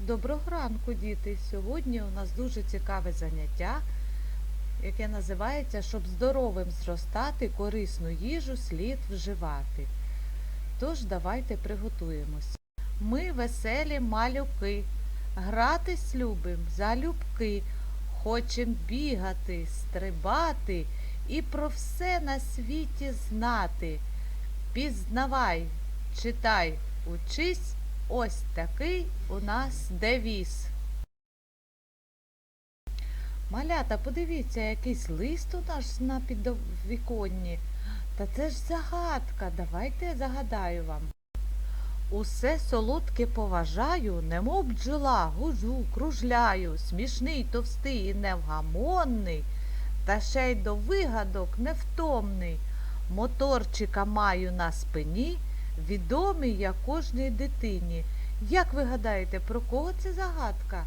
Доброго ранку, діти! Сьогодні у нас дуже цікаве заняття, яке називається Щоб здоровим зростати, корисну їжу слід вживати. Тож давайте приготуємось. Ми веселі малюки, гратись любим залюбки, хочем бігати, стрибати і про все на світі знати. Пізнавай, читай, учись. Ось такий у нас девіз. Малята, подивіться, якийсь лист у нас на підвіконні. Та це ж загадка. Давайте я загадаю вам. Усе солодке поважаю, немов бджола, гужу, кружляю, смішний, товстий і невгамонний, та ще й до вигадок невтомний. Моторчика маю на спині, відомий я кожній дитині. Як ви гадаєте, про кого це загадка?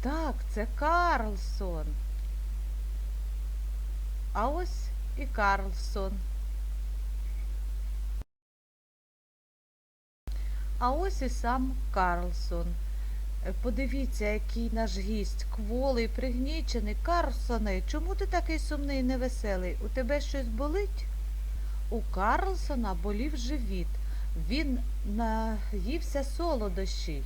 Так, це Карлсон. А ось і Карлсон. А ось і сам Карлсон. Е, Подивіться, який наш гість, кволий, пригнічений. Карлсоне, чому ти такий сумний і невеселий? У тебе щось болить? У Карлсона болів живіт. Він наївся солодощів.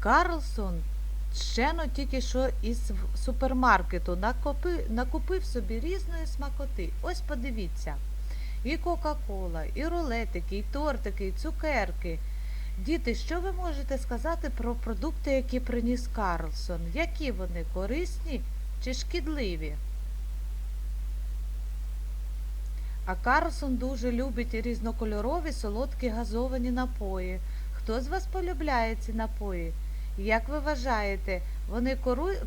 Карлсон щено тільки що із супермаркету накопи, накупив собі різної смакоти. Ось подивіться. І Кока-Кола, і рулетики, і тортики, і цукерки. Діти, що ви можете сказати про продукти, які приніс Карлсон? Які вони корисні чи шкідливі? А Карлсон дуже любить різнокольорові солодкі газовані напої. Хто з вас полюбляє ці напої? Як ви вважаєте, вони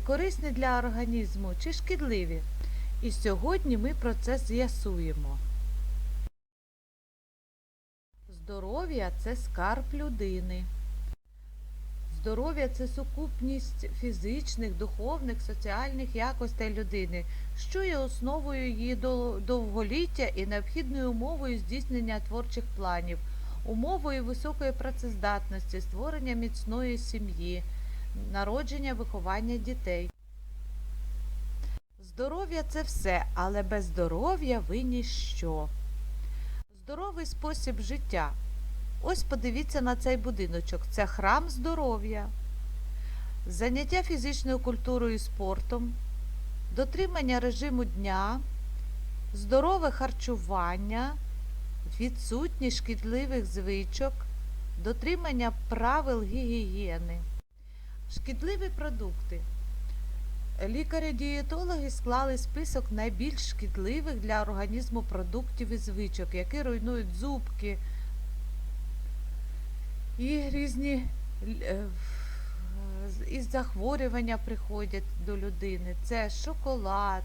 корисні для організму чи шкідливі? І сьогодні ми про це з'ясуємо. Здоров'я це скарб людини. Здоров'я це сукупність фізичних, духовних, соціальних якостей людини, що є основою її довголіття і необхідною умовою здійснення творчих планів, умовою високої працездатності, створення міцної сім'ї, народження, виховання дітей. Здоров'я це все, але без здоров'я ви ніщо. Здоровий спосіб життя. Ось подивіться на цей будиночок. Це храм здоров'я, заняття фізичною культурою і спортом, дотримання режиму дня, здорове харчування, відсутність шкідливих звичок, дотримання правил гігієни. Шкідливі продукти. Лікарі-дієтологи склали список найбільш шкідливих для організму продуктів і звичок, які руйнують зубки і різні е, із захворювання приходять до людини. Це шоколад.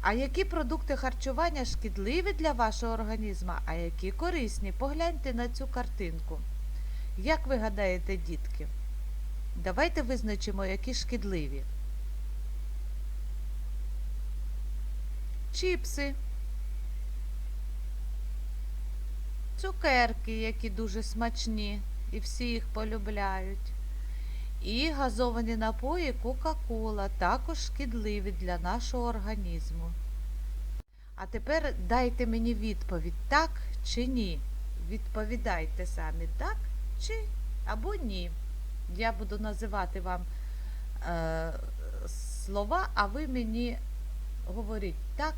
А які продукти харчування шкідливі для вашого організму, а які корисні? Погляньте на цю картинку. Як ви гадаєте, дітки? Давайте визначимо, які шкідливі. Чіпси, цукерки, які дуже смачні, і всі їх полюбляють. І газовані напої Кока-Кола також шкідливі для нашого організму. А тепер дайте мені відповідь, так чи ні. Відповідайте самі так чи або ні. Я буду називати вам е, слова, а ви мені говоріть так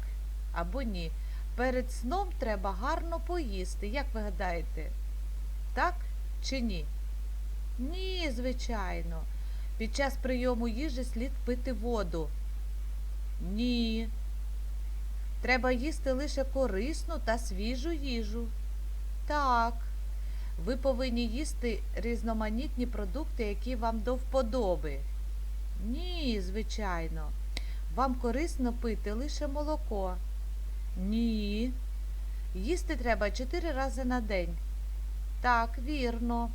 або ні. Перед сном треба гарно поїсти. Як ви гадаєте, так чи ні? Ні, звичайно. Під час прийому їжі слід пити воду. Ні. Треба їсти лише корисну та свіжу їжу. Так. Ви повинні їсти різноманітні продукти, які вам до вподоби. Ні, звичайно. Вам корисно пити лише молоко. Ні. Їсти треба 4 рази на день. Так, вірно.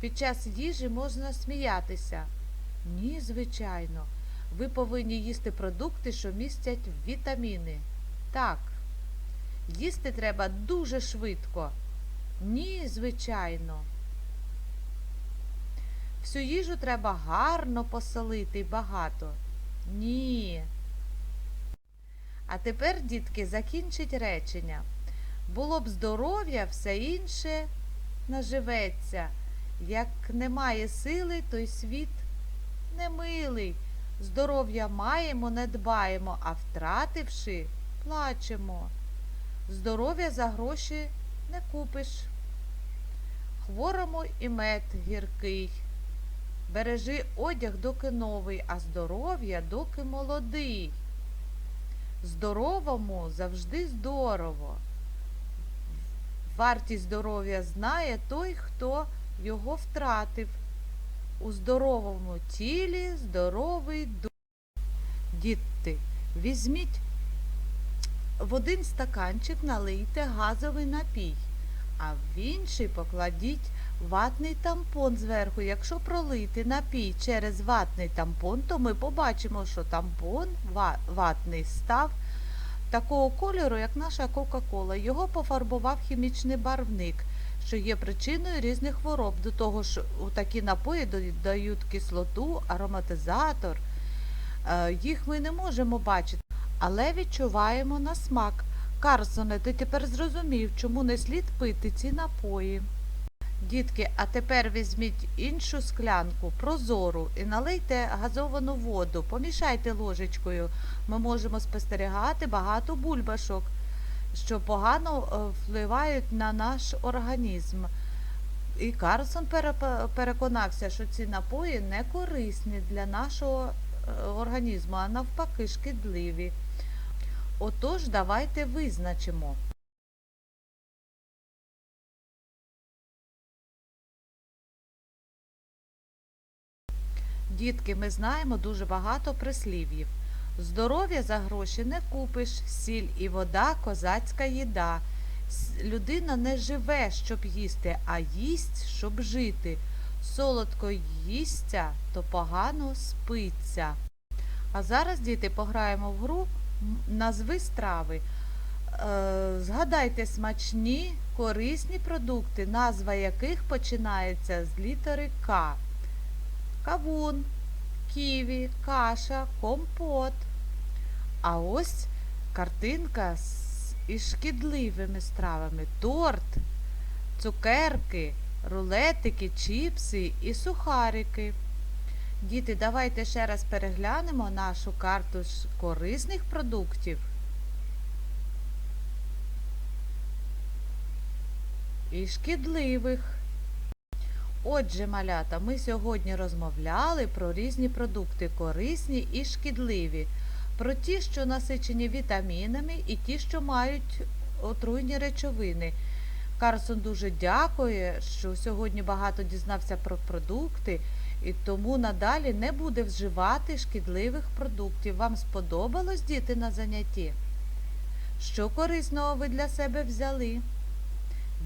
Під час їжі можна сміятися. Ні, звичайно. Ви повинні їсти продукти, що містять вітаміни. Так. Їсти треба дуже швидко. Ні, звичайно. Всю їжу треба гарно посолити і багато. Ні. А тепер, дітки, закінчить речення. Було б здоров'я, все інше наживеться. Як немає сили, той світ немилий. Здоров'я маємо, не дбаємо, а втративши, плачемо. Здоров'я за гроші не купиш. Хворому і мед гіркий. Бережи одяг, доки новий, а здоров'я доки молодий. Здоровому завжди здорово. Вартість здоров'я знає той, хто його втратив. У здоровому тілі здоровий дух. Діти, візьміть в один стаканчик налийте газовий напій, а в інший покладіть ватний тампон зверху. Якщо пролити напій через ватний тампон, то ми побачимо, що тампон ва- ватний став такого кольору, як наша Кока-Кола. Його пофарбував хімічний барвник, що є причиною різних хвороб. До того ж, такі напої додають кислоту, ароматизатор. Е, Їх ми не можемо бачити, але відчуваємо на смак. Карсоне, ти тепер зрозумів, чому не слід пити ці напої. Дітки, а тепер візьміть іншу склянку, прозору, і налийте газовану воду, помішайте ложечкою. Ми можемо спостерігати багато бульбашок, що погано е, впливають на наш організм. І Карлсон переконався, що ці напої не корисні для нашого е, організму, а навпаки шкідливі. Отож, давайте визначимо. Дітки, ми знаємо дуже багато прислів'їв. Здоров'я за гроші не купиш, сіль і вода козацька їда. Людина не живе, щоб їсти, а їсть, щоб жити. Солодко їсться, то погано спиться. А зараз, діти, пограємо в гру назви страви. Е, Згадайте смачні, корисні продукти, назва яких починається з літери К. Кавун, ківі, каша, компот. А ось картинка з із шкідливими стравами. Торт, цукерки, рулетики, чіпси і сухарики. Діти, давайте ще раз переглянемо нашу карту з корисних продуктів. І шкідливих. Отже, малята, ми сьогодні розмовляли про різні продукти, корисні і шкідливі, про ті, що насичені вітамінами, і ті, що мають отруйні речовини. Карсон дуже дякує, що сьогодні багато дізнався про продукти, і тому надалі не буде вживати шкідливих продуктів. Вам сподобалось діти на занятті? Що корисного ви для себе взяли?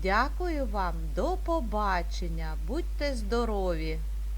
Дякую вам, до побачення, будьте здорові!